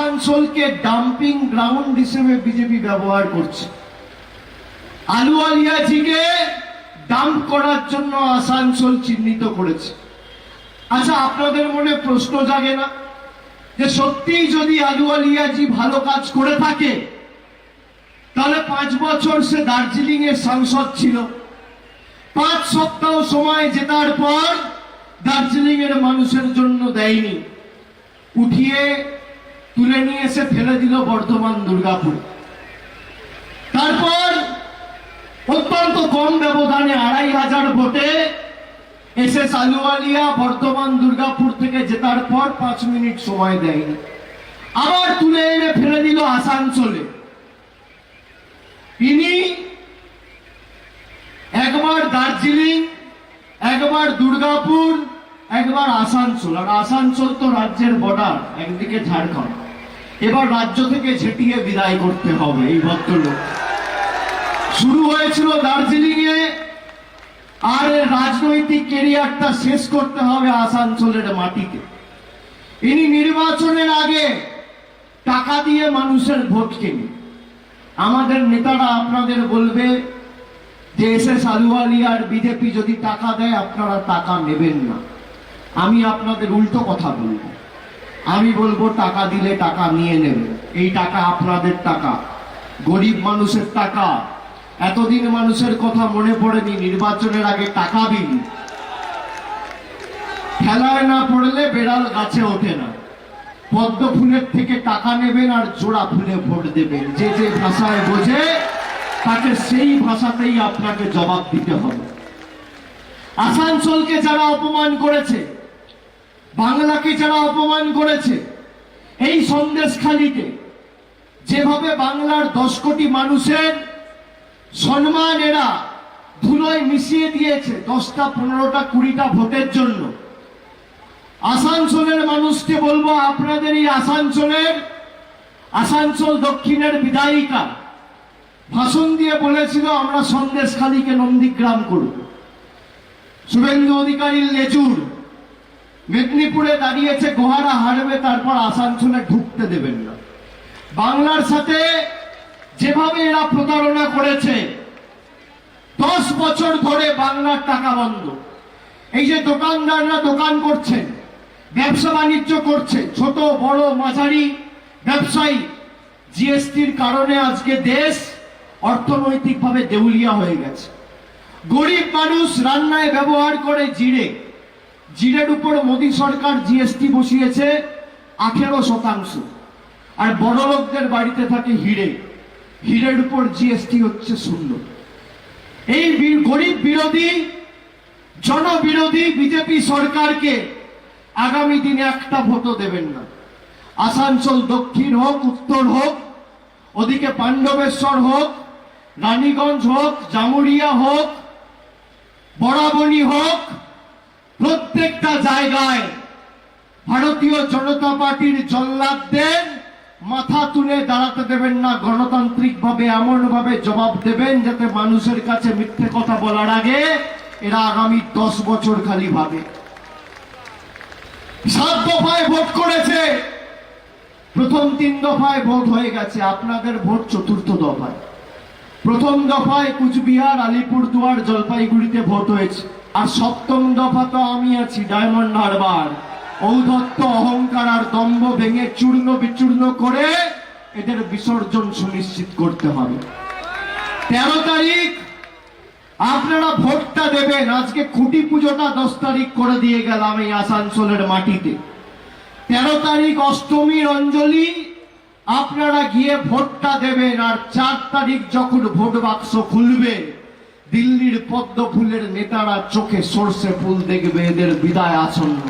আসানসোলকে dumping ground হিসেবে BJP ব্যবহার করছে। আলুয়ালিয়াজিকে ডাম্প করার জন্য আসানসোল চিহ্নিত করেছে। আচ্ছা আপনাদের মনে প্রশ্ন জাগে না? যে সত্যিই যদি আলুয়ালিয়াজি ভালো কাজ করে থাকে, তাহলে পাঁচ বছর সে দার্জিলিং এর সাংসদ ছিল। পাঁচ সপ্তাহ সময় জেতার পর দার্জিলিং এর মানুষের জন্য দেয়নি। উঠিয়ে তুলে নিয়ে এসে ফেলে দিল বর্ধমান দুর্গাপুর। তারপর অত্যন্ত কম ব্যবধানে আড়াই হাজার ভোটে এসে সালুয়ালিয়া, বর্ধমান, দুর্গাপুর থেকে জেতার পর পাঁচ মিনিট সময় দেয়নি। আবার তুলে এনে ফেলে দিল আসানসোলে। ইনি একবার দার্জিলিং, একবার দুর্গাপুর, একবার আসানসোল। আর আসানসোল তো রাজ্যের বর্ডার একদিকে ঝাড়খণ্ড। এবার রাজ্য থেকে ঝেঁটিয়ে বিদায় করতে হবে এই ভদ্রলোক। শুরু হয়েছিল দার্জিলিং এ আর এর রাজনৈতিক কেরিয়ারটা শেষ করতে হবে আসানসোলের মাটিতে। ইনি নির্বাচনের আগে টাকা দিয়ে মানুষের ভোট কেনে আমাদের নেতারা আপনাদের বলবে যে এস এস আর বিজেপি যদি টাকা দেয়, আপনারা টাকা নেবেন না। আমি আপনাদের উল্টো কথা বলব। আমি বলব টাকা দিলে টাকা নিয়ে নেবেন এই টাকা আপনাদের টাকা। গরিব মানুষের টাকা। এতদিন মানুষের কথা মনে পড়েনি, নির্বাচনের আগে টাকা বিল খেলায় না পড়লে বেড়াল গাছে ওঠে না। পদ্ম ফুলের থেকে টাকা নেবেন আর জোড়া ফুলে ভোট দেবেন। যে যে ভাষায় বোঝে, তাকে সেই ভাষাতেই আপনাকে জবাব দিতে হবে। আসানসোলকে যারা অপমান করেছে বাংলাকে যারা অপমান করেছে, এই সন্দেশখালিতে যেভাবে বাংলার দশ কোটি মানুষের সম্মান এরা ধুলোয় মিশিয়ে দিয়েছে দশটা, পনেরোটা, কুড়িটা ভোটের জন্য। আসানসোলের মানুষকে বলব, আপনাদের এই আসানসোলের, আসানসোল দক্ষিণের বিধায়িকা ভাষণ দিয়ে বলেছিল, আমরা সন্দেশখালীকে নন্দীগ্রাম করব। শুভেন্দু অধিকারীর লেজুর মেদিনীপুরে দাঁড়িয়েছে গোহারা হারবে তারপর আসানসোলে ঢুকতে দেবেন না। বাংলার সাথে যেভাবে এরা প্রতারণা করেছে, দশ বছর ধরে বাংলার টাকা বন্ধ। এই যে দোকানদাররা দোকান করছেন ব্যবসা বাণিজ্য করছে, ছোট, বড়, মাঝারি ব্যবসায়ী, জিএসটির কারণে আজকে দেশ অর্থনৈতিকভাবে দেউলিয়া হয়ে গেছে। গরিব মানুষ রান্নায় ব্যবহার করে জিরে। জিরের উপর মোদী সরকার জিএসটি বসিয়েছে আঠেরো শতাংশ। আর বড় লোকদের বাড়িতে থাকে হিরে। হিরের উপর জিএসটি হচ্ছে শূন্য। এই গরিব বিরোধী, জনবিরোধী বিজেপি সরকারকে আগামী দিনে একটা ভোটও দেবেন না। আসানসোল দক্ষিণ হোক, উত্তর হোক, ওদিকে পাণ্ডবেশ্বর হোক, রানীগঞ্জ হোক জামুরিয়া হোক বরাবনী হোক প্রত্যেকটা জায়গায় ভারতীয় জনতা পার্টির জল্লাদদের মাথা তুলে দাঁড়াতে দেবেন না গণতান্ত্রিক ভাবে এমন ভাবে জবাব দেবেন যাতে মানুষের কাছে মিথ্যে কথা বলার আগে এরা আগামী দশ বছর খালি ভাবে। সাত দফায় ভোট করেছে। প্রথম তিন দফায় ভোট হয়ে গেছে, আপনাদের ভোট চতুর্থ দফায়। প্রথম দফায় কুচবিহার, আলিপুরদুয়ার, জলপাইগুড়িতে ভোট হয়েছে। আর সপ্তম দফা তো আমি আছি, ডায়মন্ড হারবার। ঔদ্ধত্য অহংকার আর দম্ভ ভেঙে চূর্ণ বিচূর্ণ করে এদের বিসর্জন সুনিশ্চিত করতে হবে। তেরো তারিখ, আপনারা ভোটটা দেবেন। আজকে খুঁটি পুজোটা দশ তারিখ করে দিয়ে গেলাম এই আসানসোলের মাটিতে। তেরো তারিখ অষ্টমীর অঞ্জলি, আপনারা গিয়ে ভোটটা দেবেন। আর চার তারিখ যখন ভোট বাক্স খুলবে দিল্লির পদ্ম ফুলের নেতারা চোখে সর্ষে ফুল দেখবে এদের বিদায় আসন্ন।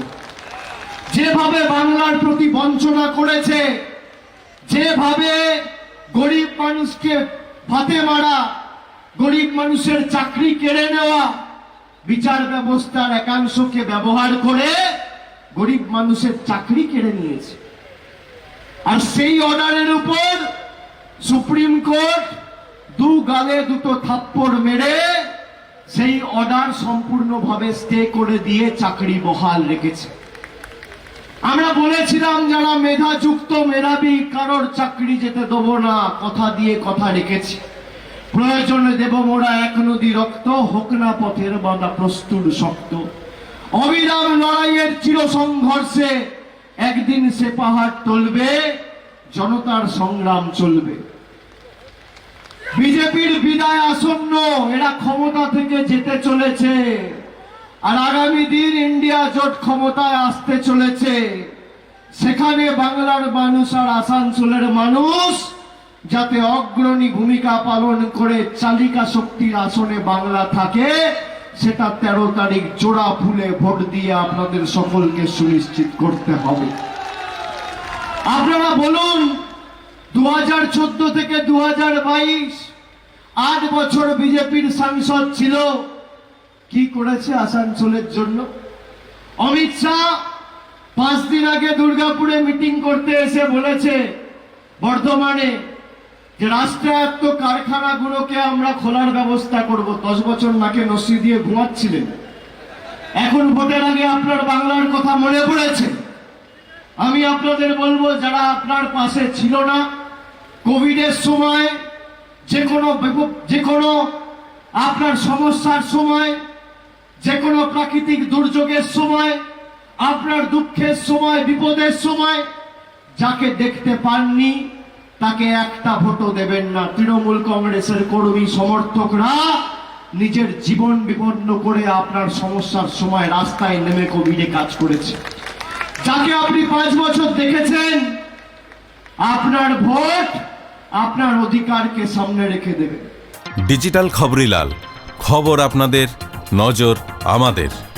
যেভাবে বাংলার প্রতি বঞ্চনা করেছে, যেভাবে গরিব মানুষকে ভাতে মারা, গরিব মানুষের চাকরি কেড়ে নেওয়া, বিচার ব্যবস্থার একাংশকে ব্যবহার করে গরিব মানুষের চাকরি কেড়ে নিয়েছে। আর সেই অর্ডারের উপর সুপ্রিম কোর্ট দু গালে দুটো থাপ্পড় মেরে সেই অর্ডার সম্পূর্ণভাবে স্টে করে দিয়ে চাকরি বহাল রেখেছে। আমরা বলেছিলাম, যারা মেধাযুক্ত মেধাবী, কারোর চাকরি যেতে দেবো না। কথা দিয়ে কথা রেখেছি। প্রয়োজনে দেব মোরা এক নদী রক্ত, হোক না পথের বাঁধা প্রস্তুর শক্ত। অবিরাম লড়াইয়ের চির সংঘর্ষে একদিন সে পাহাড় টলবে জনতার সংগ্রাম চলবে। বিজেপির বিদায় আসন্ন, এরা ক্ষমতা থেকে যেতে চলেছে। আর আগামী দিন ইন্ডিয়া জোট ক্ষমতায় আসতে চলেছে। সেখানে বাংলার মানুষ আর আসানসোলের মানুষ যাতে অগ্রণী ভূমিকা পালন করে চালিকা শক্তির আসনে বাংলা থাকে, সেটা তেরো তারিখ জোড়া ফুলে ভোট দিয়ে আপনাদের সকলকে সুনিশ্চিত করতে হবে। আপনারা বলুন দু হাজার চোদ্দ থেকে দু হাজার বাইশ, আট বছর বিজেপির সাংসদ ছিল। কি করেছে আসানসোলের জন্য? অমিত শাহ পাঁচ দিন আগে দুর্গাপুরে মিটিং করতে এসে বলেছে বর্ধমানে যে রাষ্ট্রায়ত্ত কারখানাগুলোকে আমরা খোলার ব্যবস্থা করব। দশ বছর নাকে নসি দিয়ে ঘুমাচ্ছিলেন। এখন ভোটের আগে আপনার বাংলার কথা মনে পড়েছে? আমি আপনাদের বলব, যারা আপনার পাশে ছিল না কোভিডের সময় যে কোনো যে কোনো আপনার সমস্যার সময় যে কোনো প্রাকৃতিক দুর্যোগের সময়, আপনার দুঃখের সময়, বিপদের সময়, যাকে দেখতে পাননি, তাকে একটা ভোটও দেবেন না। তৃণমূল কংগ্রেসের কর্মী সমর্থকরা নিজের জীবন বিপন্ন করে আপনার সমস্যার সময় রাস্তায় নেমে কোভিডে কাজ করেছে। যাকে আপনি পাঁচ বছর দেখেছেন আপনার ভোট আপনার অধিকারকে সামনে রেখে দেবে। ডিজিটাল খবরিলাল খবর আপনাদের নজর আমাদের।